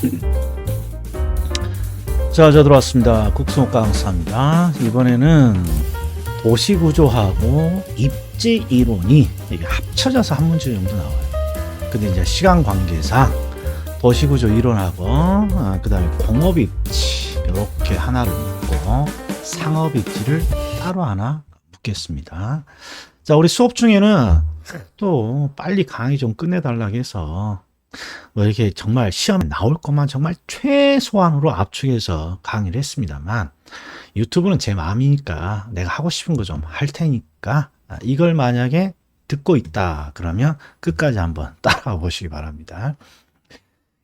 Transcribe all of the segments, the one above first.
자, 저 들어왔습니다. 국수목가 강사입니다. 이번에는 도시구조하고 입지 이론이 이게 합쳐져서 한 문제 정도 나와요. 근데 이제 시간 관계상 도시구조 이론하고 아, 그다음에 공업입지 이렇게 하나를 묻고 상업입지를 따로 하나 묻겠습니다. 자, 우리 수업 중에는 또 빨리 강의 좀 끝내달라고 해서 뭐 이렇게 정말 시험에 나올 것만 정말 최소한으로 압축해서 강의를 했습니다만 유튜브는 제 마음이니까 내가 하고 싶은 거 좀 할 테니까 아, 이걸 만약에 듣고 있다 그러면 끝까지 한번 따라와 보시기 바랍니다.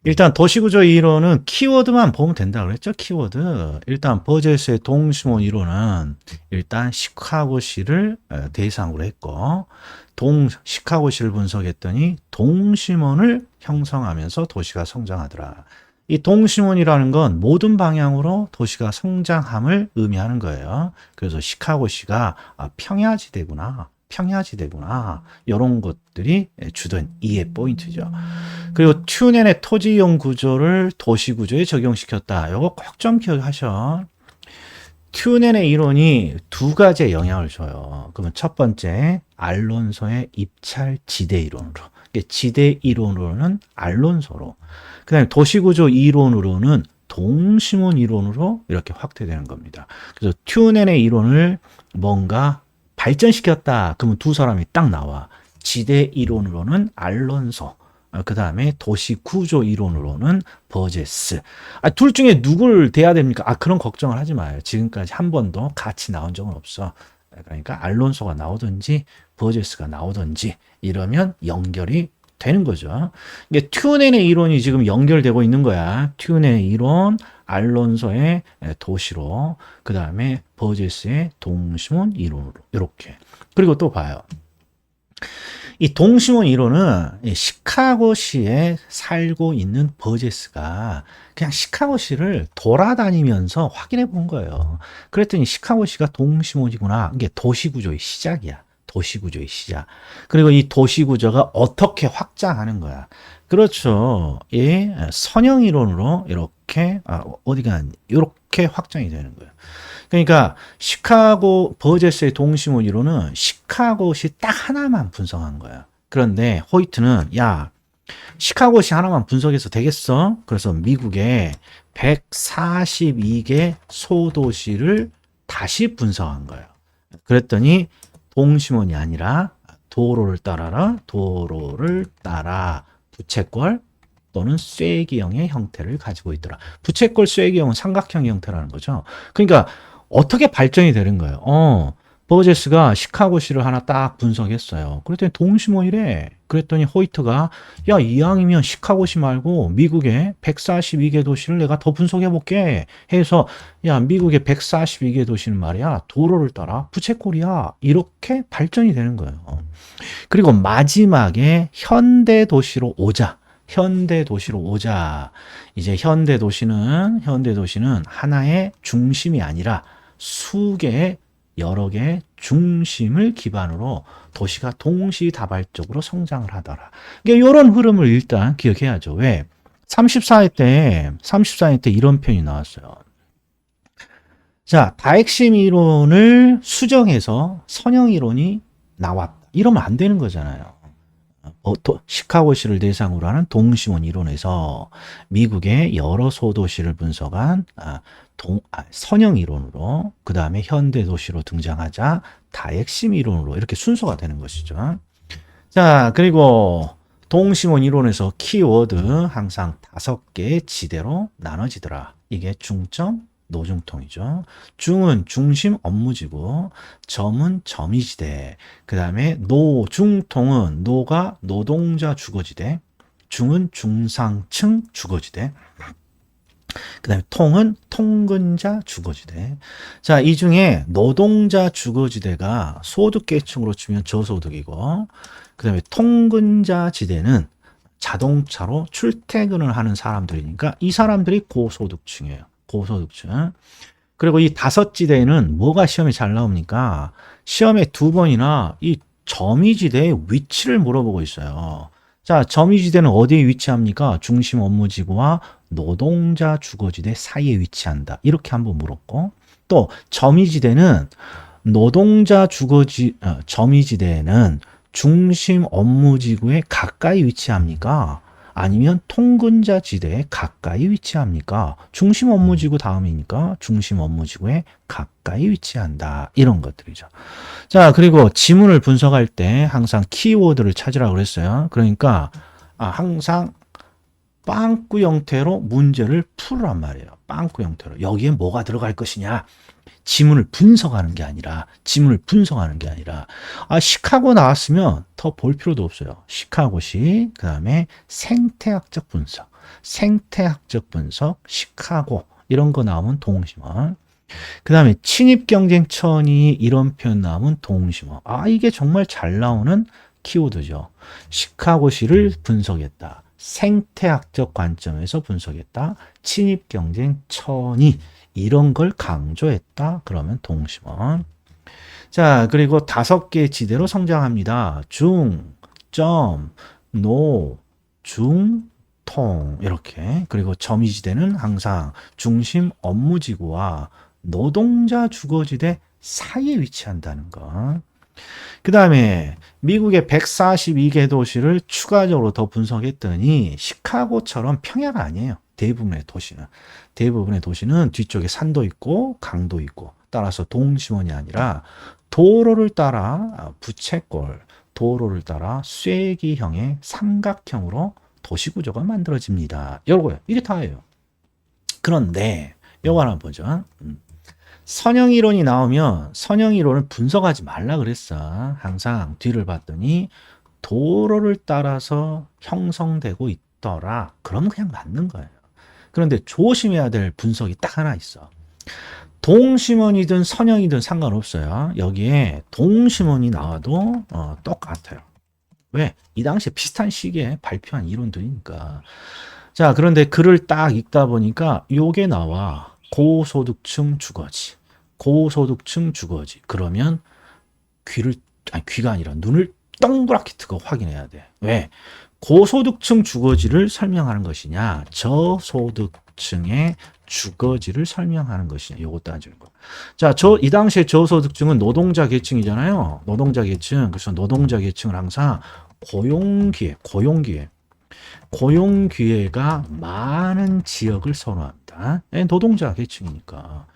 일단 도시구조 이론은 키워드만 보면 된다고 그랬죠. 키워드. 일단 버제스의 동시몬 이론은 일단 시카고시를 어, 대상으로 했고 동 시카고시를 분석했더니 동심원을 형성하면서 도시가 성장하더라. 이 동심원이라는 건 모든 방향으로 도시가 성장함을 의미하는 거예요. 그래서 시카고시가 아, 평야지대구나. 평야지대구나. 이런 것들이 주된 이해 포인트죠. 그리고 튜넨의 토지 이용 구조를 도시 구조에 적용시켰다. 이거 꼭 좀 기억하셔. 튜넨의 이론이 두 가지의 영향을 줘요. 그러면 첫 번째, 알론소의 입찰 지대 이론으로. 이게 지대 이론으로는 알론소로. 그 다음에 도시구조 이론으로는 동심원 이론으로 이렇게 확대되는 겁니다. 그래서 튜넨의 이론을 뭔가 발전시켰다. 그러면 두 사람이 딱 나와. 지대 이론으로는 알론소. 그 다음에 도시 구조 이론으로는 버제스. 아, 둘 중에 누굴 대야 됩니까? 아, 그런 걱정을 하지 마요. 지금까지 한 번도 같이 나온 적은 없어. 그러니까 알론소가 나오든지 버제스가 나오든지 이러면 연결이 되는 거죠. 이게 튜넨의 이론이 지금 연결되고 있는 거야. 튜넨의 이론, 알론소의 도시로, 그 다음에 버제스의 동심원 이론으로 이렇게. 그리고 또 봐요. 이 동심원 이론은 이 시카고시에 살고 있는 버제스가 그냥 시카고시를 돌아다니면서 확인해 본 거예요. 그랬더니 시카고시가 동심원이구나. 이게 도시구조의 시작이야. 도시구조의 시작. 그리고 이 도시구조가 어떻게 확장하는 거야. 그렇죠. 예, 선형 이론으로 이렇게 아, 어디가 이렇게 확장이 되는 거예요. 그러니까 시카고 버제스의 동심원 이론은 시카고시 딱 하나만 분석한 거야. 그런데 호이트는 야 시카고시 하나만 분석해서 되겠어? 그래서 미국의 142개 소도시를 다시 분석한 거예요. 그랬더니 동심원이 아니라 도로를 따라라 도로를 따라 부채꼴 또는 쐐기형의 형태를 가지고 있더라. 부채꼴 쐐기형은 삼각형 형태라는 거죠. 그러니까 어떻게 발전이 되는 거예요. 어, 버제스가 시카고시를 하나 딱 분석했어요. 그랬더니 동심원이래. 그랬더니 호이트가 야 이왕이면 시카고시 말고 미국의 142개 도시를 내가 더 분석해 볼게 해서 야 미국의 142개 도시는 말이야 도로를 따라 부채꼴이야 이렇게 발전이 되는 거예요. 그리고 마지막에 현대 도시로 오자. 현대 도시로 오자. 이제 현대 도시는 현대 도시는 하나의 중심이 아니라 수개의 여러 개의 중심을 기반으로 도시가 동시다발적으로 성장을 하더라. 그러니까 이런 흐름을 일단 기억해야죠. 왜? 34회 때, 34회 때 이런 표현이 나왔어요. 자, 다핵심 이론을 수정해서 선형 이론이 나왔다. 이러면 안 되는 거잖아요. 어, 도, 시카고시를 대상으로 하는 동심원 이론에서 미국의 여러 소도시를 분석한 아, 동, 아, 선형 이론으로 그 다음에 현대 도시로 등장하자 다핵심 이론으로 이렇게 순서가 되는 것이죠. 자 그리고 동심원 이론에서 키워드 항상 다섯 개의 지대로 나눠지더라. 이게 중점, 노중통이죠. 중은 중심 업무지고 점은 점이지대. 그 다음에 노중통은 노가 노동자 주거지대. 중은 중상층 주거지대. 그 다음에 통은 통근자 주거지대. 자, 이 중에 노동자 주거지대가 소득계층으로 치면 저소득이고, 그 다음에 통근자 지대는 자동차로 출퇴근을 하는 사람들이니까 이 사람들이 고소득층이에요. 고소득층. 그리고 이 다섯 지대에는 뭐가 시험에 잘 나옵니까? 시험에 두 번이나 이 점이지대의 위치를 물어보고 있어요. 자, 점이지대는 어디에 위치합니까? 중심 업무지구와 노동자 주거지대 사이에 위치한다. 이렇게 한번 물었고 또 점이지대는 노동자 주거지 어, 점이지대는 중심 업무 지구에 가까이 위치합니까? 아니면 통근자 지대에 가까이 위치합니까? 중심 업무 지구 다음이니까 중심 업무 지구에 가까이 위치한다. 이런 것들이죠. 자, 그리고 지문을 분석할 때 항상 키워드를 찾으라고 그랬어요. 그러니까 아, 항상 빵꾸 형태로 문제를 풀으란 말이에요. 빵꾸 형태로. 여기에 뭐가 들어갈 것이냐? 지문을 분석하는 게 아니라 지문을 분석하는 게 아니라 아 시카고 나왔으면 더 볼 필요도 없어요. 시카고시 그 다음에 생태학적 분석, 생태학적 분석, 시카고 이런 거 나오면 동심원. 그 다음에 친입 경쟁천이 이런 표현 나오면 동심원. 아 이게 정말 잘 나오는 키워드죠. 시카고시를 분석했다. 생태학적 관점에서 분석했다. 친입 경쟁 천이 이런 걸 강조했다. 그러면 동심원. 자, 그리고 다섯 개 지대로 성장합니다. 중, 점, 노, 중, 통 이렇게 그리고 점이지대는 항상 중심 업무지구와 노동자 주거지대 사이에 위치한다는 것. 그 다음에 미국의 142개 도시를 추가적으로 더 분석했더니 시카고처럼 평야가 아니에요. 대부분의 도시는. 대부분의 도시는 뒤쪽에 산도 있고 강도 있고 따라서 동심원이 아니라 도로를 따라 아, 부채꼴, 도로를 따라 쐐기형의 삼각형으로 도시 구조가 만들어집니다. 요거요. 이게 다예요. 그런데 요거 하나 보죠. 음. 선형 이론이 나오면 선형 이론을 분석하지 말라 그랬어. 항상 뒤를 봤더니 도로를 따라서 형성되고 있더라. 그럼 그냥 맞는 거예요. 그런데 조심해야 될 분석이 딱 하나 있어. 동심원이든 선형이든 상관없어요. 여기에 동심원이 나와도 어, 똑같아요. 왜? 이 당시에 비슷한 시기에 발표한 이론들이니까. 자, 그런데 글을 딱 읽다 보니까 요게 나와. 고소득층 주거지. 고소득층 주거지. 그러면 귀를, 아니, 귀가 아니라 눈을 동그랗게 뜨고 확인해야 돼. 왜? 고소득층 주거지를 설명하는 것이냐, 저소득층의 주거지를 설명하는 것이냐, 요거 따지는 거. 자, 저, 이 당시에 저소득층은 노동자 계층이잖아요. 노동자 계층. 그래서 노동자 계층을 항상 고용기회, 고용기회. 고용기회가 많은 지역을 선호합니다. 예, 노동자 계층이니까.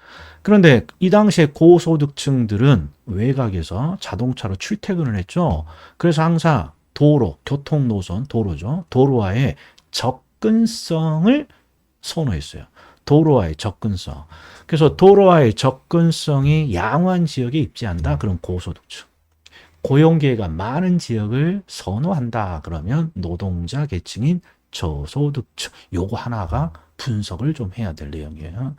그런데 이 당시에 고소득층들은 외곽에서 자동차로 출퇴근을 했죠. 그래서 항상 도로, 교통 노선, 도로죠. 도로와의 접근성을 선호했어요. 도로와의 접근성. 그래서 도로와의 접근성이 양호한 지역에 입지한다. 그럼 고소득층. 고용 기회가 많은 지역을 선호한다. 그러면 노동자 계층인 저소득층. 요거 하나가 분석을 좀 해야 될 내용이에요.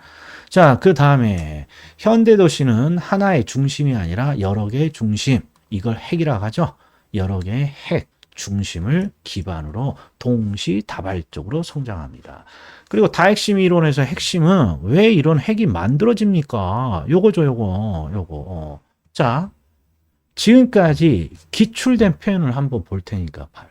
자, 그 다음에 현대도시는 하나의 중심이 아니라 여러 개의 중심. 이걸 핵이라고 하죠. 여러 개의 핵, 중심을 기반으로 동시다발적으로 성장합니다. 그리고 다핵심 이론에서 핵심은 왜 이런 핵이 만들어집니까? 요거죠, 요거, 요거. 자, 지금까지 기출된 표현을 한번 볼 테니까 봐요.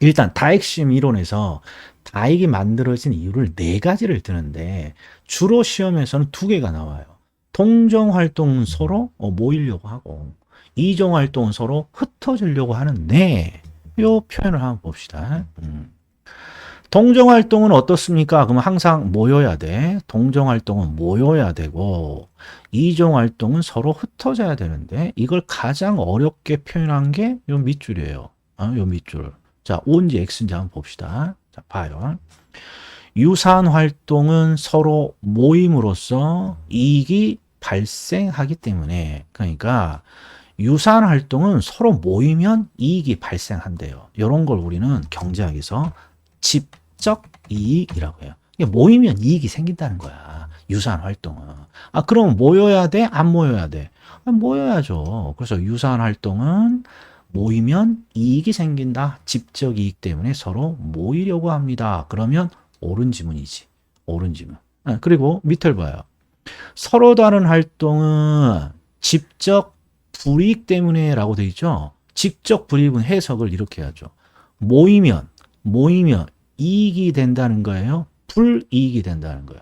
일단 다핵심 이론에서 다핵이 만들어진 이유를 네 가지를 드는데 주로 시험에서는 두 개가 나와요. 동정 활동은 서로 어, 모이려고 하고 이종 활동은 서로 흩어지려고 하는데 요 표현을 한번 봅시다. 음. 동정 활동은 어떻습니까? 그러면 항상 모여야 돼. 동정 활동은 모여야 되고 이종 활동은 서로 흩어져야 되는데 이걸 가장 어렵게 표현한 게 요 밑줄이에요. 어, 요 밑줄. 자, O인지 X인지 한번 봅시다. 자, 봐요. 유사한 활동은 서로 모임으로써 이익이 발생하기 때문에 그러니까 유사한 활동은 서로 모이면 이익이 발생한대요. 이런 걸 우리는 경제학에서 집적 이익이라고 해요. 모이면 이익이 생긴다는 거야. 유사한 활동은. 아, 그럼 모여야 돼? 안 모여야 돼? 아, 모여야죠. 그래서 유사한 활동은 모이면 이익이 생긴다. 집적 이익 때문에 서로 모이려고 합니다. 그러면 옳은 지문이지. 옳은 지문. 아, 그리고 밑을 봐요. 서로 다른 활동은 집적 불이익 때문에라고 돼 있죠. 직접 불이익은 해석을 이렇게 하죠. 모이면 모이면 이익이 된다는 거예요. 불이익이 된다는 거야.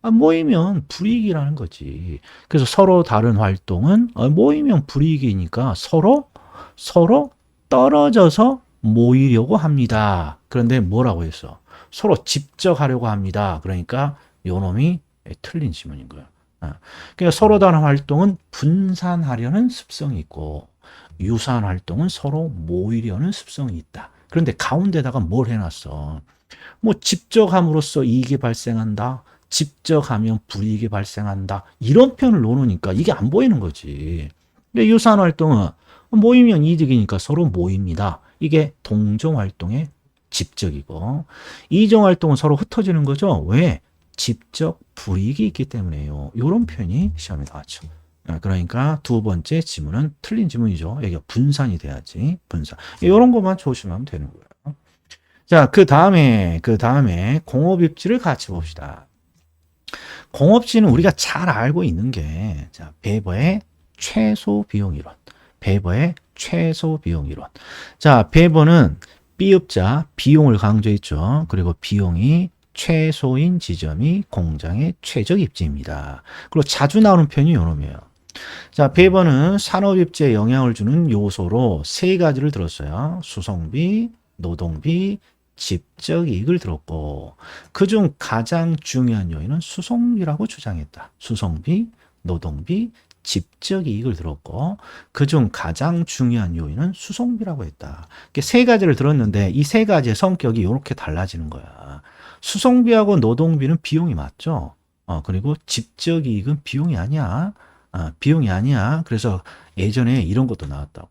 아, 모이면 불이익이라는 거지. 그래서 서로 다른 활동은 아, 모이면 불이익이니까 서로 서로 떨어져서 모이려고 합니다. 그런데 뭐라고 했어? 서로 집적하려고 합니다. 그러니까 요 놈이 틀린 지문인 거야. 아, 그러니까 서로 다른 활동은 분산하려는 습성이 있고 유사한 활동은 서로 모이려는 습성이 있다. 그런데 가운데다가 뭘 해놨어? 뭐 집적함으로써 이익이 발생한다. 집적하면 불이익이 발생한다. 이런 표현을 놓으니까 이게 안 보이는 거지. 근데 유사한 활동은 모이면 이득이니까 서로 모입니다. 이게 동종 활동의 집적이고 이종 활동은 서로 흩어지는 거죠. 왜? 집적 불이익이 있기 때문에요. 이런 표현이 시험에 나왔죠. 아, 그러니까 두 번째 지문은 틀린 지문이죠. 여기가 분산이 돼야지. 분산. 이런 것만 조심하면 되는 거예요. 자, 그 다음에, 그 다음에 공업 입지를 같이 봅시다. 공업지는 우리가 잘 알고 있는 게, 자, 베버의 최소 비용 이론. 베버의 최소 비용 이론. 자, 베버는 B업자 비용을 강조했죠. 그리고 비용이 최소인 지점이 공장의 최적 입지입니다. 그리고 자주 나오는 편이 요놈이에요. 자, 베버는 산업 입지에 영향을 주는 요소로 세 가지를 들었어요. 수송비, 노동비, 집적 이익을 들었고 그중 가장 중요한 요인은 수송비라고 주장했다. 수송비, 노동비, 집적 이익을 들었고 그중 가장 중요한 요인은 수송비라고 했다. 세 가지를 들었는데 이 세 가지의 성격이 이렇게 달라지는 거야. 수송비하고 노동비는 비용이 맞죠. 어, 그리고 집적 이익은 비용이 아니야. 아, 비용이 아니야. 그래서 예전에 이런 것도 나왔다고.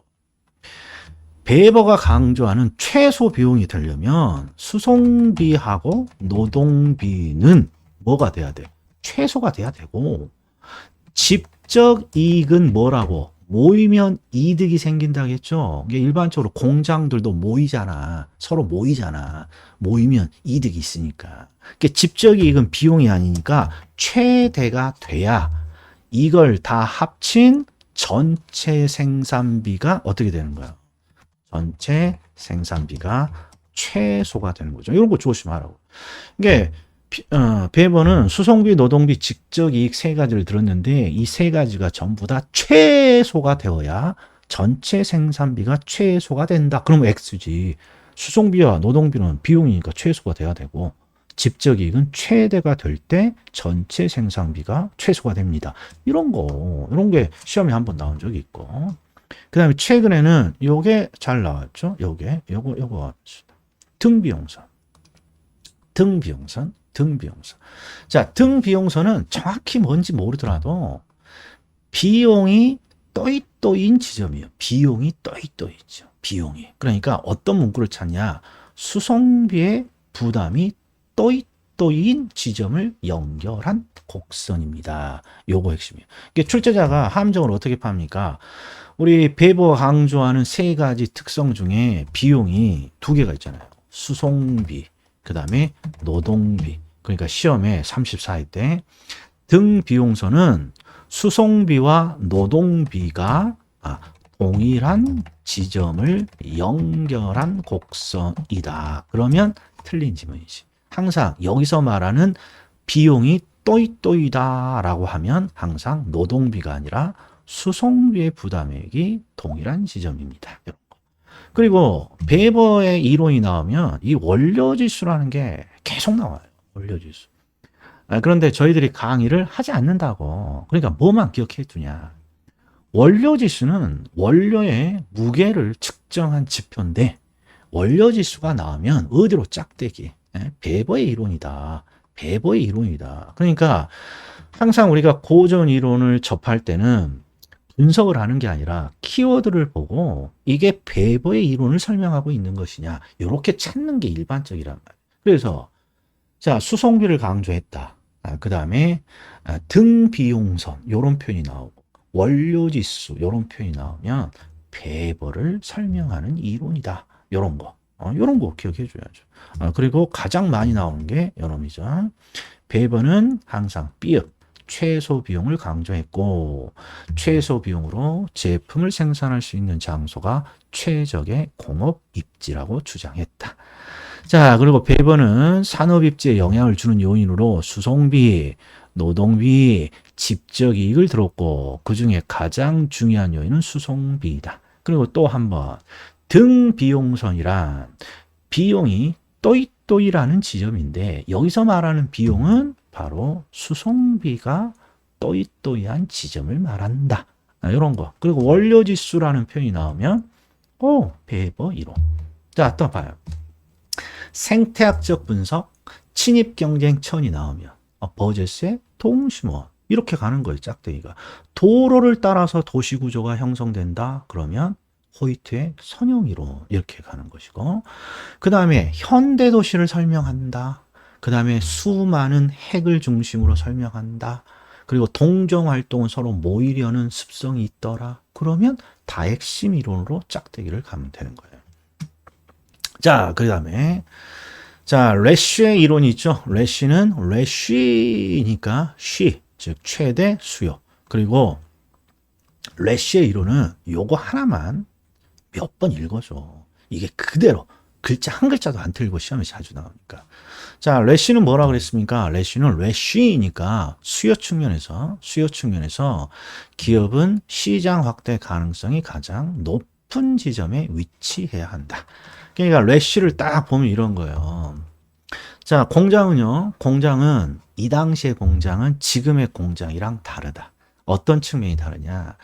베버가 강조하는 최소 비용이 되려면 수송비하고 노동비는 뭐가 돼야 돼? 최소가 돼야 되고 집 적 이익은 뭐라고? 모이면 이득이 생긴다겠죠. 이게 일반적으로 공장들도 모이잖아. 서로 모이잖아. 모이면 이득이 있으니까. 그게 집적 이익은 비용이 아니니까 최대가 돼야 이걸 다 합친 전체 생산비가 어떻게 되는 거야? 전체 생산비가 최소가 되는 거죠. 이런 거 조심하라고. 이게 비- 어, 베버는 수송비, 노동비, 직접 이익 세 가지를 들었는데 이 세 가지가 전부 다 최소가 되어야 전체 생산비가 최소가 된다. 그러면 X지. 수송비와 노동비는 비용이니까 최소가 돼야 되고 집적 이익은 최대가 될 때 전체 생산비가 최소가 됩니다. 이런 거, 이런 게 시험에 한번 나온 적이 있고. 그 다음에 최근에는 요게 잘 나왔죠. 요게, 요거, 요거. 등비용선. 등비용선, 등비용선. 자, 등비용선은 정확히 뭔지 모르더라도 비용이 또이또인 지점이에요. 비용이 또이또이죠. 비용이. 그러니까 어떤 문구를 찾냐. 수송비의 부담이 또이또인 지점을 연결한 곡선입니다. 요거 핵심이에요. 이게 출제자가 함정을 어떻게 팝니까? 우리 베버 강조하는 세 가지 특성 중에 비용이 두 개가 있잖아요. 수송비, 그 다음에 노동비. 그러니까 시험에 34회 때 등 비용서는 수송비와 노동비가 아, 동일한 지점을 연결한 곡선이다. 그러면 틀린 지문이지. 항상 여기서 말하는 비용이 또이또이다 라고 하면 항상 노동비가 아니라 수송비의 부담액이 동일한 지점입니다. 그리고 베버의 이론이 나오면 이 원료지수라는 게 계속 나와요. 원료지수. 아, 그런데 저희들이 강의를 하지 않는다고. 그러니까 뭐만 기억해 두냐. 원료지수는 원료의 무게를 측정한 지표인데 원료지수가 나오면 어디로 짝대기. 예? 베버의 이론이다. 베버의 이론이다. 그러니까 항상 우리가 고전 이론을 접할 때는 분석을 하는 게 아니라 키워드를 보고 이게 베버의 이론을 설명하고 있는 것이냐 이렇게 찾는 게 일반적이란 말이에요. 그래서 자 수송비를 강조했다. 아, 그 다음에 아, 등 비용선 이런 표현이 나오고 원료지수 이런 표현이 나오면 베버를 설명하는 이론이다. 이런 거. 어, 이런 거 기억해 줘야죠. 어, 그리고 가장 많이 나오는 게 이놈이죠. 베버는 항상 B업, 최소 비용을 강조했고, 최소 비용으로 제품을 생산할 수 있는 장소가 최적의 공업 입지라고 주장했다. 자, 그리고 배번은 산업 입지에 영향을 주는 요인으로 수송비, 노동비, 집적 이익을 들었고 그 중에 가장 중요한 요인은 수송비이다. 그리고 또 한 번 등 비용선이란 비용이 또이 또이라는 지점인데 여기서 말하는 비용은 바로 수송비가 또이또이한 지점을 말한다. 이런 거. 그리고 원료지수라는 표현이 나오면 오 배버 이론. 자, 또 봐요. 생태학적 분석, 친입 경쟁 천이 나오면 어, 버제스의 동심원 이렇게 가는 거예요. 짝대기가 도로를 따라서 도시 구조가 형성된다. 그러면 호이트의 선형 이론 이렇게 가는 것이고 그 다음에 현대 도시를 설명한다. 그 다음에 수많은 핵을 중심으로 설명한다. 그리고 동정 활동은 서로 모이려는 습성이 있더라. 그러면 다핵심 이론으로 짝대기를 가면 되는 거예요. 자, 그 다음에 자, 레쉬의 이론이 있죠. 레쉬는 레쉬니까 쉬, 즉 최대 수요. 그리고 레쉬의 이론은 요거 하나만 몇 번 읽어줘. 이게 그대로 글자 한 글자도 안 틀고 시험에 자주 나오니까. 자, 레쉬는 뭐라 그랬습니까? 레쉬는 레쉬니까 수요 측면에서 수요 측면에서 기업은 시장 확대 가능성이 가장 높은 지점에 위치해야 한다. 그러니까 레쉬를 딱 보면 이런 거예요. 자, 공장은요. 공장은 이 당시의 공장은 지금의 공장이랑 다르다. 어떤 측면이 다르냐?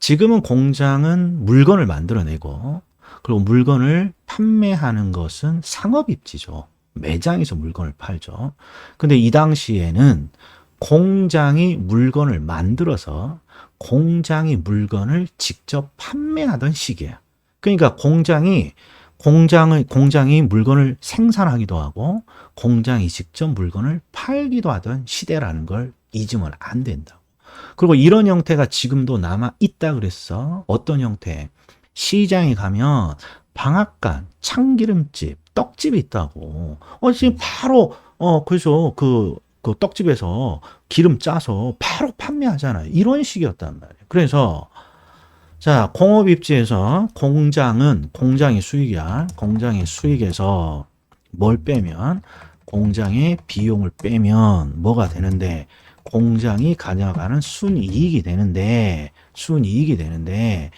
지금은 공장은 물건을 만들어내고 그리고 물건을 판매하는 것은 상업 입지죠. 매장에서 물건을 팔죠. 근데 이 당시에는 공장이 물건을 만들어서 공장이 물건을 직접 판매하던 시기예요. 그러니까 공장이 공장의 공장이 물건을 생산하기도 하고 공장이 직접 물건을 팔기도 하던 시대라는 걸 잊으면 안 된다고. 그리고 이런 형태가 지금도 남아 있다 그랬어. 어떤 형태? 시장에 가면 방앗간, 참기름집, 떡집이 있다고. 어, 지금 바로, 어, 그래서 그, 그 떡집에서 기름 짜서 바로 판매하잖아요. 이런 식이었단 말이에요. 그래서, 자, 공업 입지에서 공장은 공장의 수익이야. 공장의 수익에서 뭘 빼면 공장의 비용을 빼면 뭐가 되는데 공장이 가져가는 순이익이 되는데 순이익이 되는데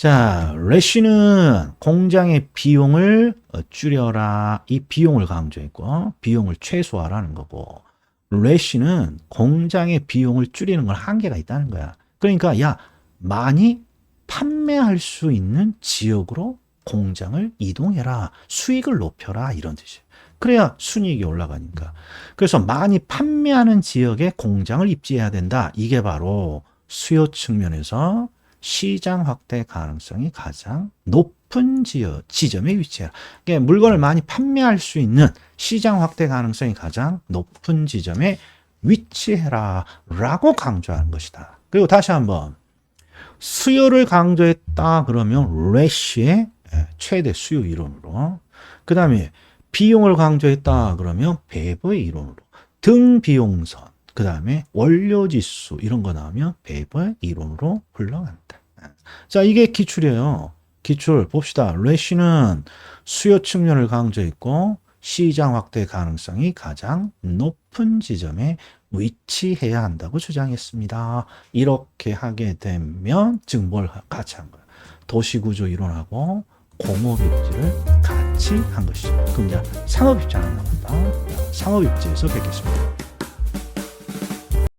자, 레쉬는 공장의 비용을 어, 줄여라. 이 비용을 강조했고, 비용을 최소화라는 거고, 레쉬는 공장의 비용을 줄이는 건 한계가 있다는 거야. 그러니까, 야, 많이 판매할 수 있는 지역으로 공장을 이동해라. 수익을 높여라. 이런 뜻이에요. 그래야 순이익이 올라가니까. 그래서 많이 판매하는 지역에 공장을 입지해야 된다. 이게 바로 수요 측면에서 시장 확대 가능성이 가장 높은 지역, 지점에 위치해라. 그러니까 물건을 많이 판매할 수 있는 시장 확대 가능성이 가장 높은 지점에 위치해라. 라고 강조하는 것이다. 그리고 다시 한번. 수요를 강조했다. 그러면 레시의 최대 수요 이론으로. 그 다음에 비용을 강조했다. 그러면 배버의 이론으로. 등 비용선. 그 다음에 원료지수 이런 거 나오면 배버 이론으로 흘러간다. 자, 이게 기출이에요. 기출 봅시다. 레시는 수요 측면을 강조했고 시장 확대 가능성이 가장 높은 지점에 위치해야 한다고 주장했습니다. 이렇게 하게 되면 즉뭘 같이 한 거야. 도시구조 이론하고 공업입지를 같이 한 것이죠. 그럼 이제 상업입지 안 남았다. 상업입지에서 뵙겠습니다.